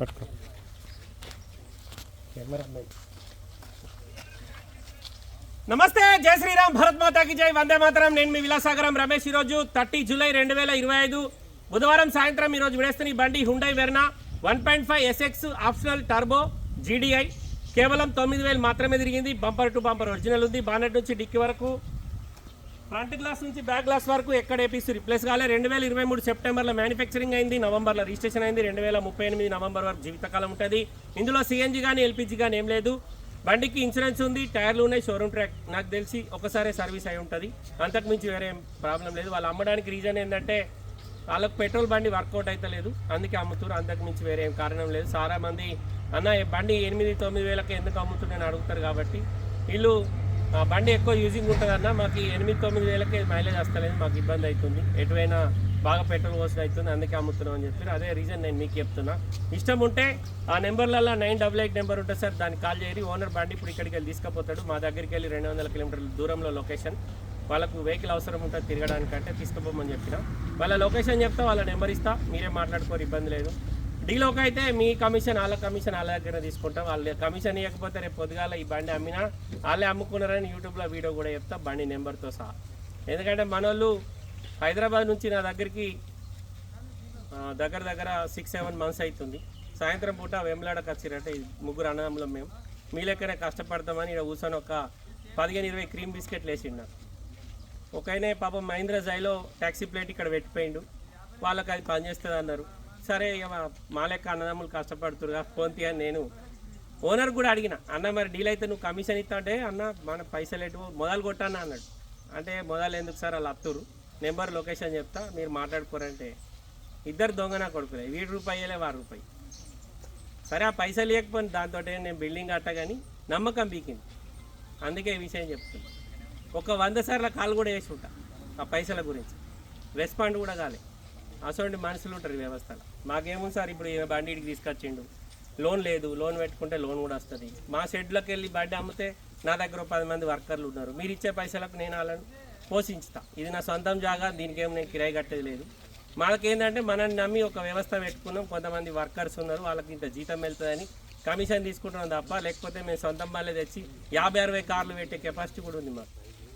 పట్టుకో నమస్తే జై శ్రీరామ్ భరత్ మాతాకి జై వందే మాతరం. నేను మీ విలాసాగరం రమేష్ ఈరోజు థర్టీ జూలై రెండు వేల ఇరవై ఐదు బుధవారం సాయంత్రం ఈరోజు విడేస్తున్న ఈ బండి Hyundai Verna one point five SX optional turbo GDI కేవలం తొమ్మిది వేలు మాత్రమే తిరిగింది. బంపర్ టు బంపర్ ఒరిజినల్ ఉంది. బానెట్ నుంచి డిక్కి వరకు ఫ్రంట్ గ్లాస్ నుంచి బ్యాక్ గ్లాస్ వరకు ఎక్కడ ఏపీసీ రిప్లేస్ కాలే. రెండు వేల ఇరవై మూడు సెప్టెంబర్లో మ్యానుఫ్యాక్చరింగ్ అయింది నవంబర్లో రిజిస్ట్రేషన్ అయింది రెండు వేల ముప్పై ఎనిమిది నవంబర్ వరకు జీవితకాలం ఉంటుంది. ఇందులో సిఎన్జీ కానీ ఎల్పిజి కానీ ఏం లేదు. బండికి ఇన్సూరెన్స్ ఉంది టైర్లు ఉన్నాయి షోరూమ్ ట్రాక్ నాకు తెలిసి ఒకసారి సర్వీస్ అయి ఉంటుంది. అంతకుమించి వేరే ప్రాబ్లం లేదు. వాళ్ళు అమ్మడానికి రీజన్ ఏంటంటే వాళ్ళకు పెట్రోల్ బండి వర్కౌట్ అయితే లేదు. అందుకే అమ్ముతారు అంతకుమించి వేరే ఏం కారణం లేదు. చాలా మంది అన్న బండి ఎనిమిది తొమ్మిది వేలకి ఎందుకు అమ్ముతున్నారని అడుగుతారు కాబట్టి వీళ్ళు బండి ఎక్కువ యూజింగ్ ఉంటుందన్న మాకు ఎనిమిది తొమ్మిది వేలకే మైలేజ్ వస్తలేదు. మాకు ఇబ్బంది అవుతుంది ఎటువైనా బాగా పెట్రోల్ పోసిన అవుతుంది అందుకే అమ్ముతున్నాం అని చెప్పి అదే రీజన్ నేను మీకు చెప్తున్నా. ఇష్టం ఉంటే ఆ నెంబర్లలో నైన్ డబల్ ఎయిట్ నెంబర్ ఉంటుంది సార్ దానికి కాల్ చేయరు ఓనర్ బండి ఇప్పుడు ఇక్కడికి వెళ్ళి తీసుకుపోతాడు. మా దగ్గరికి వెళ్ళి రెండు వందల కిలోమీటర్ల దూరంలో లొకేషన్ వాళ్ళకు వెహికల్ అవసరం ఉంటుంది తిరగడానికంటే తీసుకుపోమని చెప్పిన. వాళ్ళ లొకేషన్ చెప్తా వాళ్ళ నెంబర్ ఇస్తా. మీరే మాట్లాడుకోరు ఇబ్బంది లేదు. డీలోకి అయితే మీ కమిషన్ వాళ్ళ కమిషన్ వాళ్ళ దగ్గర తీసుకుంటాం. వాళ్ళ కమిషన్ ఇవ్వకపోతే రేపు పొద్దుగాల ఈ బండి అమ్మినా వాళ్ళే అమ్ముకున్నారని యూట్యూబ్లో వీడియో కూడా చెప్తా బండి నెంబర్తో సహా. ఎందుకంటే మన వాళ్ళు హైదరాబాద్ నుంచి నా దగ్గరికి దగ్గర దగ్గర సిక్స్ సెవెన్ మంత్స్ అవుతుంది సాయంత్రం పూట వెమ్లాడకు వచ్చిరంటే ముగ్గురు అన్నదమ్ములం మేము. మీ లెక్కనే కష్టపడతామని ఇక్కడ కూర్చొని ఒక పదిహేను ఇరవై క్రీమ్ బిస్కెట్లు వేసిండు. ఒకనే పాపం మహీంద్ర జైలో ట్యాక్సీ ప్లేట్ ఇక్కడ పెట్టిపోయిండు. వాళ్ళకి అది పనిచేస్తుంది అన్నారు సరే ఇక మా- లెక్క అన్నదమ్ములు కష్టపడుతురుగా ఫోన్ తీయని నేను. ఓనర్ కూడా అడిగిన అన్న మరి డీల్ అయితే నువ్వు కమిషన్ ఇస్తాంటే అన్న మన పైసలు ఎటు మొదలు కొట్టాను అన్నాడు. అంటే మొదలు ఎందుకు సార్ వాళ్ళు అత్తురు నెంబర్ లొకేషన్ చెప్తా మీరు మాట్లాడుకోరంటే. ఇద్దరు దొంగన కొడుకులే వీడి రూపాయలే వారి రూపాయి. సరే ఆ పైసలు లేకపోయినా దాంతో నేను బిల్డింగ్ కట్టగాని నమ్మకం పీకింది. అందుకే ఈ విషయం చెప్తున్నా. ఒక వంద సార్ల కాల్ కూడా వేసి ఉంటా ఆ పైసల గురించి. రెస్పాండ్ కూడా కాలే. అసలు మనుషులు ఉంటారు ఈ వ్యవస్థలో. మాకేముంది సార్ ఇప్పుడు బండికి బండి తీసుకొచ్చిండు. లోన్ లేదు లోన్ పెట్టుకుంటే లోన్ కూడా వస్తుంది. మా షెడ్లోకి వెళ్ళి బండి అమ్మితే నా దగ్గర పది మంది వర్కర్లు ఉన్నారు. మీరు ఇచ్చే పైసలకు నేను వాళ్ళని పోషించుతా. ఇది నా సొంతం జాగా దీనికేం నేను కిరాయి కట్టేది లేదు. మనకేంటంటే మనల్ని నమ్మి ఒక వ్యవస్థ పెట్టుకున్నాం. కొంతమంది వర్కర్స్ ఉన్నారు వాళ్ళకి ఇంత జీతం వెళ్తుందని కమిషన్ తీసుకుంటున్నాం తప్ప లేకపోతే మేము సొంతం వాళ్ళే తెచ్చి యాభై అరవై కార్లు పెట్టే కెపాసిటీ కూడా ఉంది మాకు.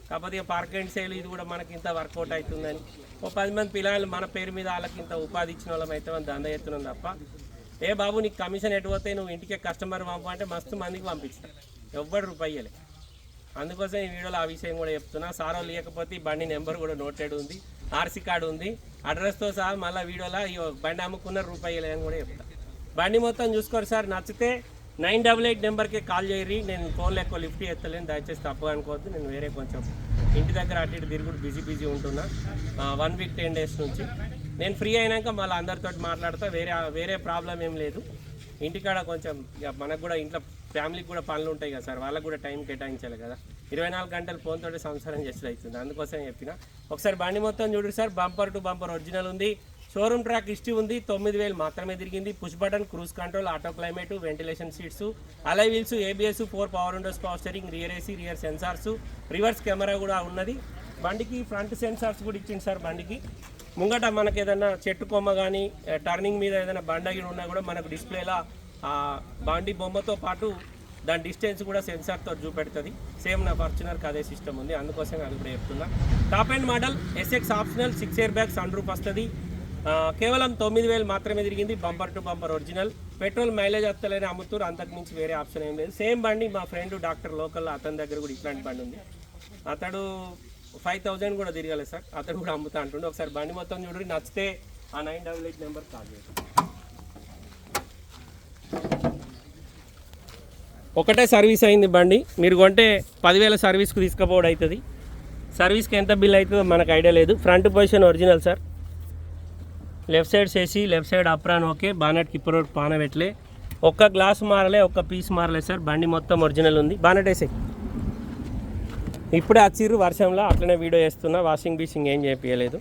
కాకపోతే పార్క్ అండ్ సేల్ ఇది కూడా మనకి ఇంత వర్కౌట్ అవుతుందని. ఓ పది మంది పిల్లలు మన పేరు మీద వాళ్ళకి ఇంత ఉపాధి ఇచ్చిన వాళ్ళం అయితే మనం దంద ఎత్తున్నాం తప్ప. ఏ బాబు నీకు కమిషన్ ఎటుపోతే నువ్వు ఇంటికే కస్టమర్ పంపు అంటే మస్తు మందికి పంపించిన ఎవ్వడు రూపాయలే అందుకోసం ఈ వీడియోలో ఆ విషయం కూడా చెప్తున్నా. సారో లేకపోతే ఈ బండి నెంబర్ కూడా నోటెడ్ ఉంది. ఆర్సీ కార్డు ఉంది. అడ్రస్తో సహా మళ్ళీ వీడియోలో ఈ బండి అమ్ముకున్న రూపాయలే అని కూడా చెప్తా. బండి మొత్తం చూసుకోరు సార్. నచ్చితే నైన్ డబల్ ఎయిట్ నెంబర్కి కాల్ చేయరి నేను ఫోన్లో ఎక్కువ లిఫ్ట్ చేస్తలేను. దయచేసి తప్పు అనుకోవద్దు నేను వేరే కొంచెం ఇంటి దగ్గర అటు ఇటు తిరుగుడు బిజీ బిజీ ఉంటున్నా. వన్ వీక్ టెన్ డేస్ నుంచి. నేను ఫ్రీ అయినాక మళ్ళీ అందరితో మాట్లాడతా. వేరే వేరే ప్రాబ్లం ఏం లేదు. ఇంటికాడ కొంచెం ఇక మనకు కూడా ఇంట్లో ఫ్యామిలీకి కూడా పనులు ఉంటాయి కదా సార్. వాళ్ళకు కూడా టైం కేటాయించాలి కదా. ఇరవై నాలుగు గంటలు ఫోన్తో సంసారం చేసేది అవుతుంది. అందుకోసం చెప్పిన. ఒకసారి బండి మొత్తం చూడు sir. Bumper to bumper original ఉంది. షోరూమ్ ట్రాక్ హిస్టరీ ఉంది. తొమ్మిది వేలు మాత్రమే తిరిగింది. Push button cruise control auto climate ventilation seats alloy wheels ABS four power windows power steering rear AC rear sensors reverse camera కూడా ఉన్నది. బండికి ఫ్రంట్ సెన్సార్స్ కూడా ఇచ్చింది సార్ బండికి. ముంగట మనకి ఏదైనా చెట్టు కొమ్మ కానీ టర్నింగ్ మీద ఏదైనా బండగిడి ఉన్నా కూడా మనకు డిస్ప్లేలా ఆ బండి బొమ్మతో పాటు దాని డిస్టెన్స్ కూడా సెన్సార్తో చూపెడుతుంది. సేమ్ నా ఫార్చునర్కి అదే సిస్టమ్ ఉంది. అందుకోసం అది కూడా చెప్తున్నా. Top and model SX optional six air bag sunroof వస్తుంది. కేవలం తొమ్మిది వేలు మాత్రమే తిరిగింది bumper to bumper original. Petrol mileage వస్తలేని అమ్ముతారు అంతకుమించి వేరే ఆప్షన్ ఏం లేదు. సేమ్ బండి మా ఫ్రెండ్ డాక్టర్ లోకల్ అతని దగ్గర కూడా ఇట్లాంటి బండి ఉంది. అతడు ఫైవ్ థౌజండ్ కూడా తిరగలేదు సార్. అతడు కూడా అమ్ముతా అంటుండే. ఒకసారి బండి మొత్తం చూడండి నచ్చితే ఆ nine double eight number call ఒకటే సర్వీస్ అయింది బండి. మీరు కొంటే పదివేల సర్వీస్కు తీసుకుపోవడం అవుతుంది సర్వీస్కి ఎంత బిల్ అవుతుందో మనకు ఐడియా లేదు. Front position original sir. Left side చేసి లెఫ్ట్ సైడ్ అప్రాన్ ఓకే. బానెట్కి ఇప్పుడు పాన పెట్టలే ఒక్క గ్లాస్ మారలే ఒక్క పీస్ మారలే సార్. బండి మొత్తం ఒరిజినల్ ఉంది. బానెట్ వేసే ఇప్పుడే వచ్చిర్రు వర్షంలో అట్లనే వీడియో వేస్తున్నా వాషింగ్ బీషింగ్ ఏం చేపించలేదు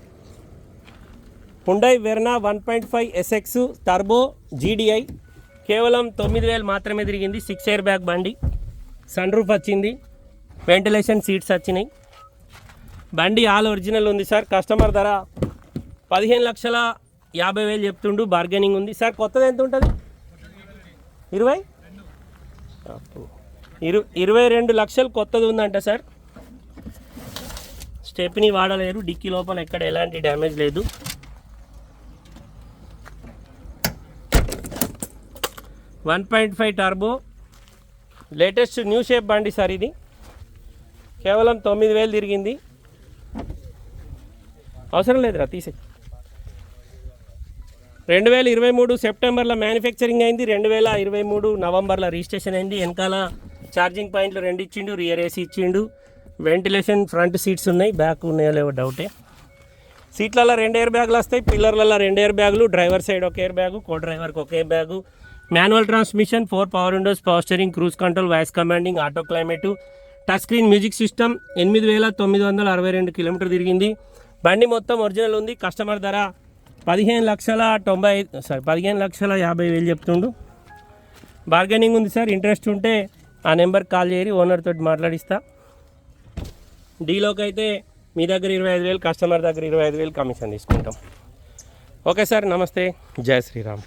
Hyundai Verna one point five SX turbo GDI. కేవలం తొమ్మిది వేలు మాత్రమే తిరిగింది. సిక్స్ ఇయర్ బ్యాగ్ బండి. సన్ రూఫ్ వచ్చింది. వెంటిలేషన్ సీట్స్ వచ్చినాయి. బండి ఆల్ ఒరిజినల్ ఉంది సార్. కస్టమర్ ధర పదిహేను లక్షల యాభై వేలు చెప్తుండు బార్గెనింగ్ ఉంది. సార్ కొత్తది ఎంత ఉంటుంది? ఇరవై? ఇరు ఇరవై రెండు లక్షలు కొత్తది ఉందంట సార్. స్టెప్ని వాడలేరు డిక్కీ లోపల ఎక్కడ ఎలాంటి డ్యామేజ్ లేదు. One point five turbo. Latest new shape బండి సార్ ఇది. కేవలం తొమ్మిది వేలు తిరిగింది. అవసరం లేదురా తీసే రెండు వేల ఇరవై మూడు సెప్టెంబర్లో మ్యానుఫ్యాక్చరింగ్ అయింది రెండు వేల ఇరవై మూడు నవంబర్లో రిజిస్ట్రేషన్ అయింది. వెనకాల ఛార్జింగ్ పాయింట్లు రెండు ఇచ్చిండు రియర్ ఏసీ ఇచ్చిండు. వెంటిలేషన్ ఫ్రంట్ సీట్స్ ఉన్నాయి బ్యాక్ ఉన్నాయో లేవో డౌటే. సీట్లలో రెండు ఎయిర్ బ్యాగులు వస్తాయి పిల్లర్లలో రెండు ఎయిర్ బ్యాగులు డ్రైవర్ సైడ్ ఒక ఎయిర్ బ్యాగు కో డ్రైవర్కి ఒక air bag. Manual transmission four power windows power steering cruise control voice commanding auto climate. Touch screen music system ఎనిమిది వేల తొమ్మిది వందల అరవై రెండు కిలోమీటర్ తిరిగింది. బండి మొత్తం ఒరిజినల్ ఉంది కస్టమర్ ధర పదిహేను లక్షల తొంభై సారీ పదిహేను లక్షల యాభై వేలు చెప్తుండు. బార్గెనింగ్ ఉంది సార్ ఇంట్రెస్ట్ ఉంటే ఆ నెంబర్కి కాల్ చేయరి ఓనర్ తోటి మాట్లాడిస్తా. డీలోకి అయితే మీ దగ్గర ఇరవై ఐదు వేలు కస్టమర్ దగ్గర ఇరవై ఐదు వేలు కమిషన్ తీసుకుంటాం. ఓకే సార్ నమస్తే. జయ శ్రీరామ్.